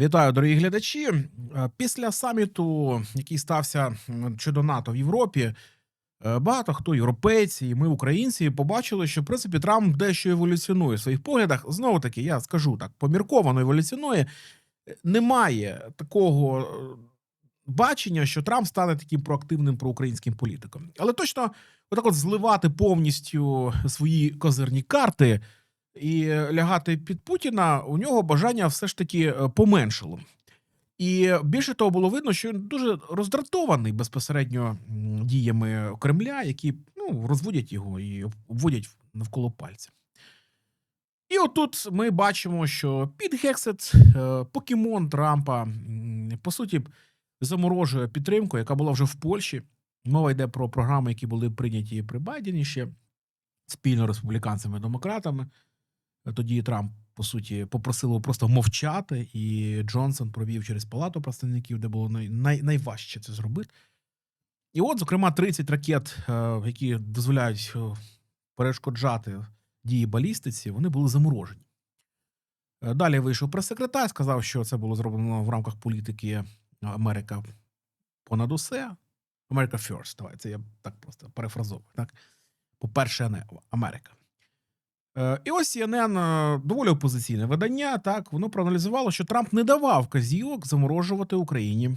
Вітаю, дорогі глядачі. Е, Після саміту, який стався щодо НАТО в Європі, е, багато хто європейці, і ми, українці, побачили, що в принципі Трамп дещо еволюціонує в своїх поглядах. Знову таки, я скажу так, помірковано еволюціонує. Е, Немає такого бачення, що Трамп стане таким проактивним проукраїнським політиком. Але точно отак от зливати повністю свої козирні карти і лягати під Путіна, у нього бажання все ж таки е, поменшало. І більше того, було видно, що він дуже роздратований безпосередньо діями Кремля, які ну, розводять його і обводять навколо пальця. І отут ми бачимо, що під Гексет е, покемон Трампа по суті заморожує підтримку, яка була вже в Польщі. Мова йде про програми, які були прийняті при Байдені ще спільно республіканцями і демократами. Тоді Трамп, по суті, попросив просто мовчати, і Джонсон провів через палату представників, де було най, най, найважче це зробити. І от, зокрема, 30 ракет, е, які дозволяють е, перешкоджати дії балістиці, вони були заморожені. Е, Далі вийшов прес-секретар, сказав, що це було зроблено в рамках політики Америка понад усе. America First. Давай, це я так просто перефразовую. Так? По-перше, не Америка. Е, І ось CNN, е, доволі опозиційне видання. Так воно проаналізувало, що Трамп не давав казівок заморожувати Україні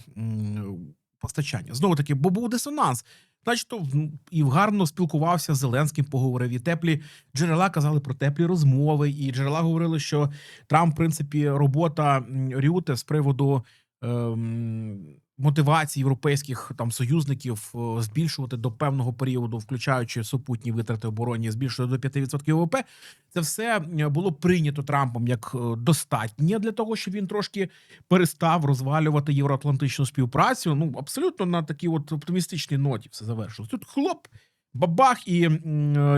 постачання. Знову таки, бо був дисонанс. Начебто м, і гарно спілкувався з Зеленським, поговорив. І теплі джерела казали про теплі розмови. І джерела говорили, що Трамп, в принципі, робота Рюте з приводу. Ем, Мотивації європейських там союзників е, збільшувати до певного періоду, включаючи супутні витрати оборонні, збільшувати до 5% ВВП. Це все е, було прийнято Трампом як е, достатнє для того, щоб він трошки перестав розвалювати євроатлантичну співпрацю. Ну абсолютно на такій от оптимістичній ноті все завершилось. Тут хлоп, бабах, і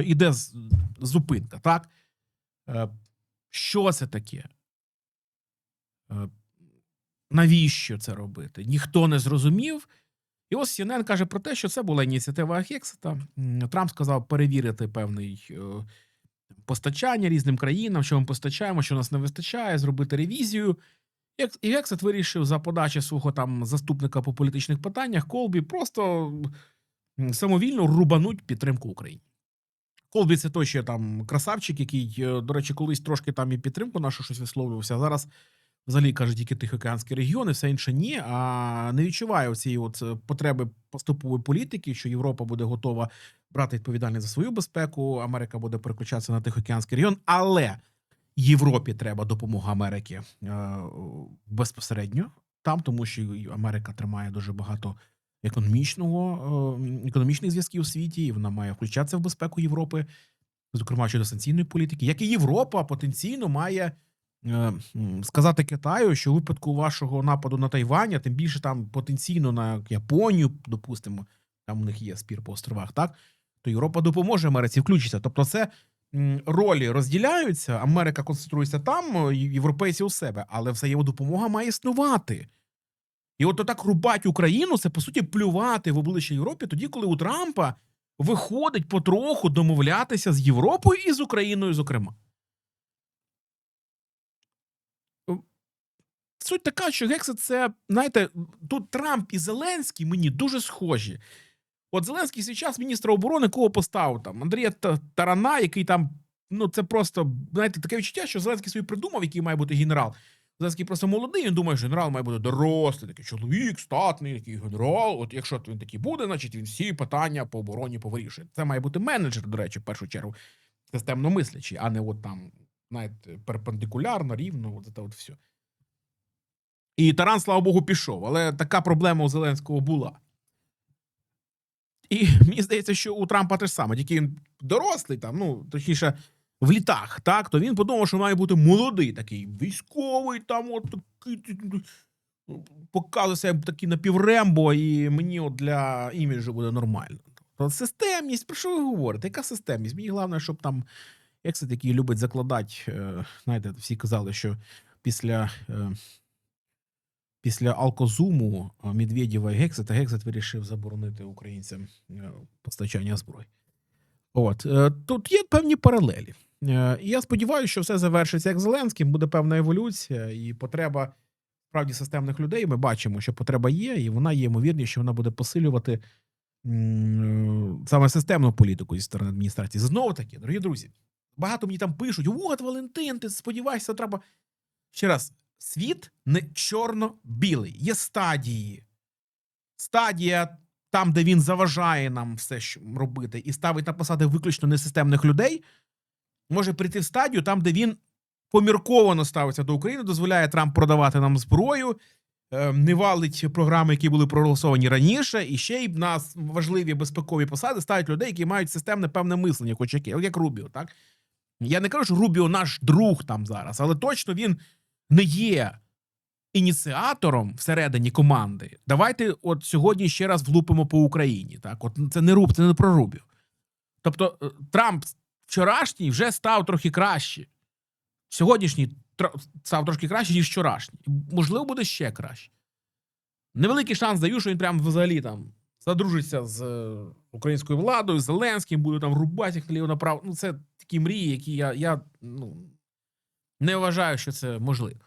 іде зупинка. Так що це таке? Навіщо це робити? Ніхто не зрозумів. І ось CNN каже про те, що це була ініціатива Гексета. М, Трамп сказав перевірити певний е, постачання різним країнам, що ми постачаємо, що нас не вистачає, зробити ревізію. І Гексет вирішив за подачі свого там заступника по політичних питаннях Колбі просто самовільно рубануть підтримку Україні. Колбі це той ще там красавчик, який, е, до речі, колись трошки там і підтримку нашу щось висловлювався. Зараз взагалі каже тільки Тихоокеанський регіон, і все інше ні. А не відчуває цієї от е, потреби поступової політики, що Європа буде готова брати відповідальність за свою безпеку. Америка буде переключатися на Тихоокеанський регіон, але Європі треба допомога Америки е, безпосередньо там, тому що Америка тримає дуже багато економічного е, економічних зв'язків у світі, і вона має включатися в безпеку Європи, зокрема щодо санкційної політики, як і Європа потенційно має сказати Китаю, що у випадку вашого нападу на Тайвань, а тим більше там потенційно на Японію, допустимо, там у них є спір по островах, так то Європа допоможе Америці включитися. Тобто, це ролі розділяються. Америка концентрується там, е, європейці у себе, але взаємодопомога має існувати. І от так рубать Україну це по суті плювати в обличчя Європі, тоді, коли у Трампа виходить потроху домовлятися з Європою і з Україною, зокрема. Суть така, що Гексет це, знаєте, тут Трамп і Зеленський мені дуже схожі. От Зеленський свій час міністра оборони кого поставив там? Андрія Тарана, який там, ну це просто, знаєте, таке відчуття, що Зеленський собі придумав, який має бути генерал. Зеленський просто молодий, він думає, що генерал має бути дорослий, такий чоловік, статний, такий генерал. От якщо він такий буде, значить він всі питання по обороні повирішує. Це має бути менеджер, до речі, в першу чергу, системно мислячий, а не от там, знаєте, перпендикулярно, рівно, от це от все. І Таран, слава Богу, пішов. Але така проблема у Зеленського була. І мені здається, що у Трампа те ж саме, тільки він дорослий, там, ну, точніше, в літах, так, то він подумав, що має бути молодий такий, військовий, там, от такий, показує себе такий напіврембо, і мені от для іміджу буде нормально. То системність, про що ви говорите? Яка системність? Мені головне, щоб там, як це такий любить закладати, е, знаєте, всі казали, що після. Після алкозуму е, Медведєва і Гексета Гексет вирішив заборонити українцям е, постачання зброї. От е, тут є певні паралелі. І я сподіваюся, що все завершиться як Зеленським, буде певна еволюція і потреба справді системних людей. Ми бачимо, що потреба є, і вона є ймовірність, що вона буде посилювати саме системну політику зі сторони адміністрації. Знову таки, дорогі друзі, багато мені там пишуть: от Валентин, ти сподіваєшся, треба. Ще раз, світ не чорно-білий, є стадії. Стадія там, де він заважає нам все що робити, і ставить на посади виключно несистемних людей, може прийти в стадію там, де він помірковано ставиться до України, дозволяє Трамп продавати нам зброю, е, не валить програми, які були проголосовані раніше, і ще й на важливі безпекові посади ставить людей, які мають системне певне мислення, хоч яке, як Рубіо, так? Я не кажу, що Рубіо наш друг там зараз, але точно він не є ініціатором всередині команди. Давайте от сьогодні ще раз влупимо по Україні. Так, от це не Руб, це не про Рубіо. Тобто е, Трамп вчорашній вже став трохи краще. Сьогоднішній став трошки краще, ніж вчорашній. Можливо, буде ще краще. Невеликий шанс даю, що він прям взагалі там задружиться з е, українською владою, з Зеленським, буде там рубати їх наліво направо. Ну, це такі мрії, які я, я ну, не вважаю, що це можливо.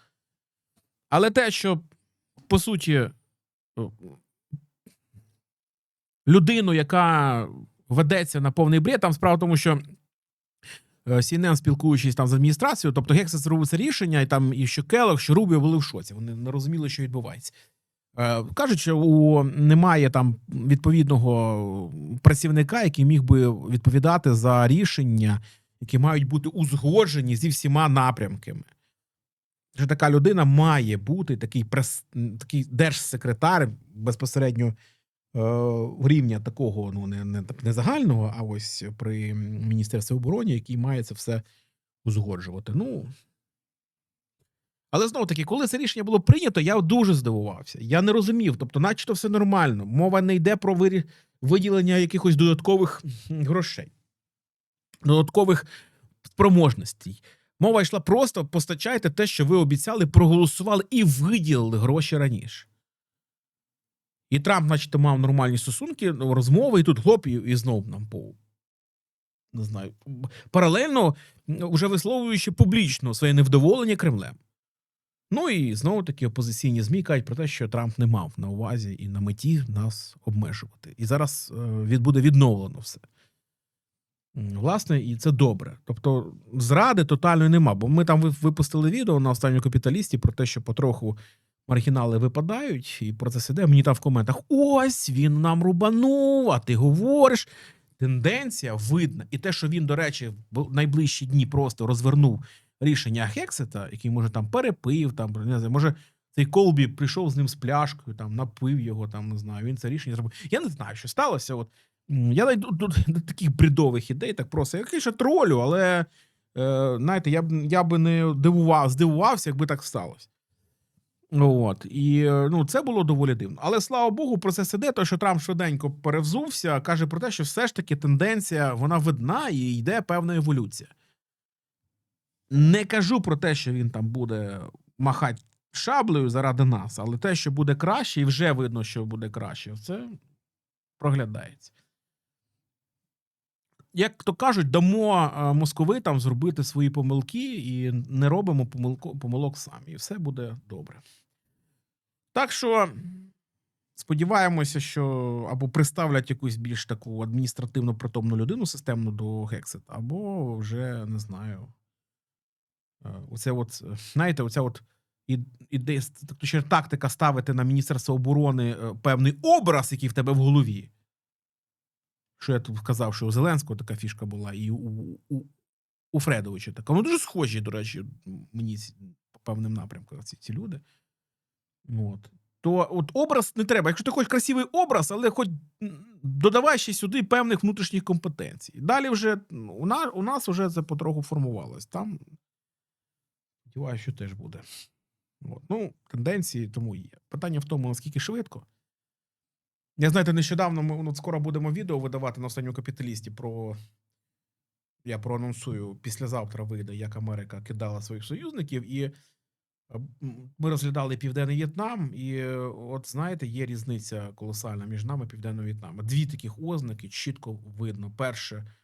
Але те, що по суті людину, яка ведеться на повний бред, там справа в тому, що е, CNN, спілкуючись там з адміністрацією, тобто Гексес робив це рішення, і там і що Келох, що Рубіо були в шоці. Вони не розуміли, що відбувається. Е, Кажуть, що у немає там відповідного працівника, який міг би відповідати за рішення, які мають бути узгоджені зі всіма напрямками. Що така людина має бути такий прес, такий держсекретар безпосередньо е, рівня такого, ну не, не, не загального, а ось при Міністерстві оборони, який має це все узгоджувати. Ну але знову таки, коли це рішення було прийнято, я дуже здивувався. Я не розумів. Тобто, начебто, все нормально. Мова не йде про виділення якихось додаткових грошей, додаткових спроможностей. Мова йшла просто постачайте те, що ви обіцяли, проголосували і виділили гроші раніше. І Трамп, начебто, мав нормальні стосунки, ну, розмови, і тут хлоп, і, і знов нам по. Не знаю, паралельно вже висловлюючи публічно своє невдоволення Кремлем. Ну і знову таки опозиційні ЗМІ кажуть про те, що Трамп не мав на увазі і на меті нас обмежувати. І зараз е, від буде відновлено все. Власне, і це добре. Тобто, зради тотальної нема. Бо ми там ви- випустили відео на останньому капіталісті про те, що потроху маргінали випадають, і про це сиде. Мені там в коментах: ось він нам рубанув, а ти говориш. Тенденція видна. І те, що він, до речі, в найближчі дні просто розвернув рішення Хексета, який може там перепив, там не знаю, може цей Колбі прийшов з ним з пляшкою, там напив його, там не знаю. Він це рішення зробив. Я не знаю, що сталося. От я найду до, до таких бредових ідей, так просто. Я звісно, тролю, але е, знаєте, я б я би не дивував, здивувався, якби так сталося. От і е, ну це було доволі дивно. Але слава Богу, про це сиде, то що Трамп швиденько перевзувся, каже про те, що все ж таки тенденція вона видна і йде певна еволюція. Не кажу про те, що він там буде махати шаблею заради нас, але те, що буде краще, і вже видно, що буде краще, це проглядається. Як то кажуть, дамо е, московитам зробити свої помилки і не робимо помилку, помилок самі. І все буде добре. Так що сподіваємося, що або приставлять якусь більш таку адміністративно притомну людину системну до Гексета, або вже не знаю. Е, Оце от, знаєте, оця от і- ідея, тобто тактика ставити на Міністерство оборони е, певний образ, який в тебе в голові. Що я тут казав, що у Зеленського така фішка була, і у, у, у Фредовича така. Ну, дуже схожі, до речі, мені по певним напрямкам ці, ці люди. От. То от образ не треба. Якщо ти хочеш красивий образ, але хоч додавай ще сюди певних внутрішніх компетенцій. Далі вже у нас, у нас вже це потроху формувалось. Там сподіваюся, що теж буде. От. Ну, тенденції тому є. Питання в тому, наскільки швидко. Я знаєте, нещодавно ми ну, скоро будемо відео видавати на останньому капіталісті про. Я проанонсую післязавтра вийде, як Америка кидала своїх союзників, і е, ми розглядали Південний В'єтнам, і от знаєте, є різниця колосальна між нами і Південним В'єтнамом. Дві таких ознаки чітко видно. Перше,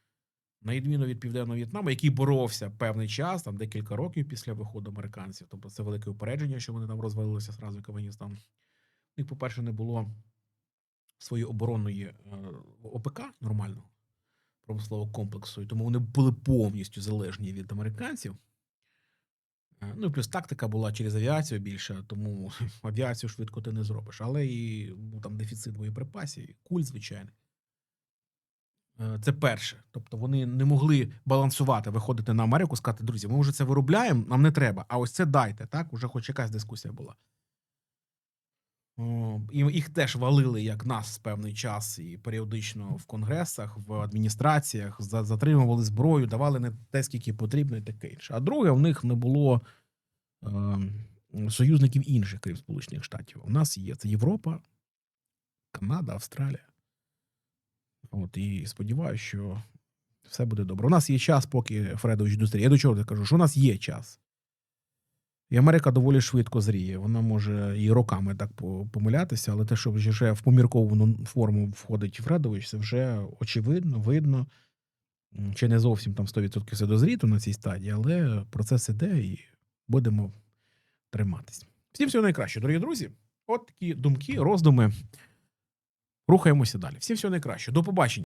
на відміну від Південного В'єтнаму, який боровся певний час, там декілька років після виходу американців. Тобто це велике упередження, що вони там розвалилися зразу як Афганістан. У них, по-перше, не було своєї оборонної е, ОПК нормального промислового комплексу, і тому вони були повністю залежні від американців. Е, Ну і плюс тактика була через авіацію більше, тому авіацію швидко ти не зробиш. Але і був там дефіцит боєприпасів, куль, звичайно. Е, Це перше. Тобто вони не могли балансувати, виходити на Америку, сказати, друзі, ми вже це виробляємо, нам не треба. А ось це дайте, так? Уже хоч якась дискусія була. І їх теж валили, як нас певний час, і періодично в конгресах, в адміністраціях, затримували зброю, давали не те, скільки потрібно, і таке інше. А друге, в них не було е, союзників інших, крім Сполучених Штатів. У нас є це Європа, Канада, Австралія. От і сподіваюся, що все буде добре. У нас є час, поки Фредович достріє. Я до чого кажу? Що у нас є час. І Америка доволі швидко зріє. Вона може і роками так помилятися, але те, що вже в помірковану форму входить Фредович, це вже очевидно, видно. Ще не зовсім там 100% все дозріто на цій стадії, але процес іде і будемо триматись. Всім всього найкраще, дорогі друзі. От такі думки, роздуми. Рухаємося далі. Всім всього найкраще. До побачення.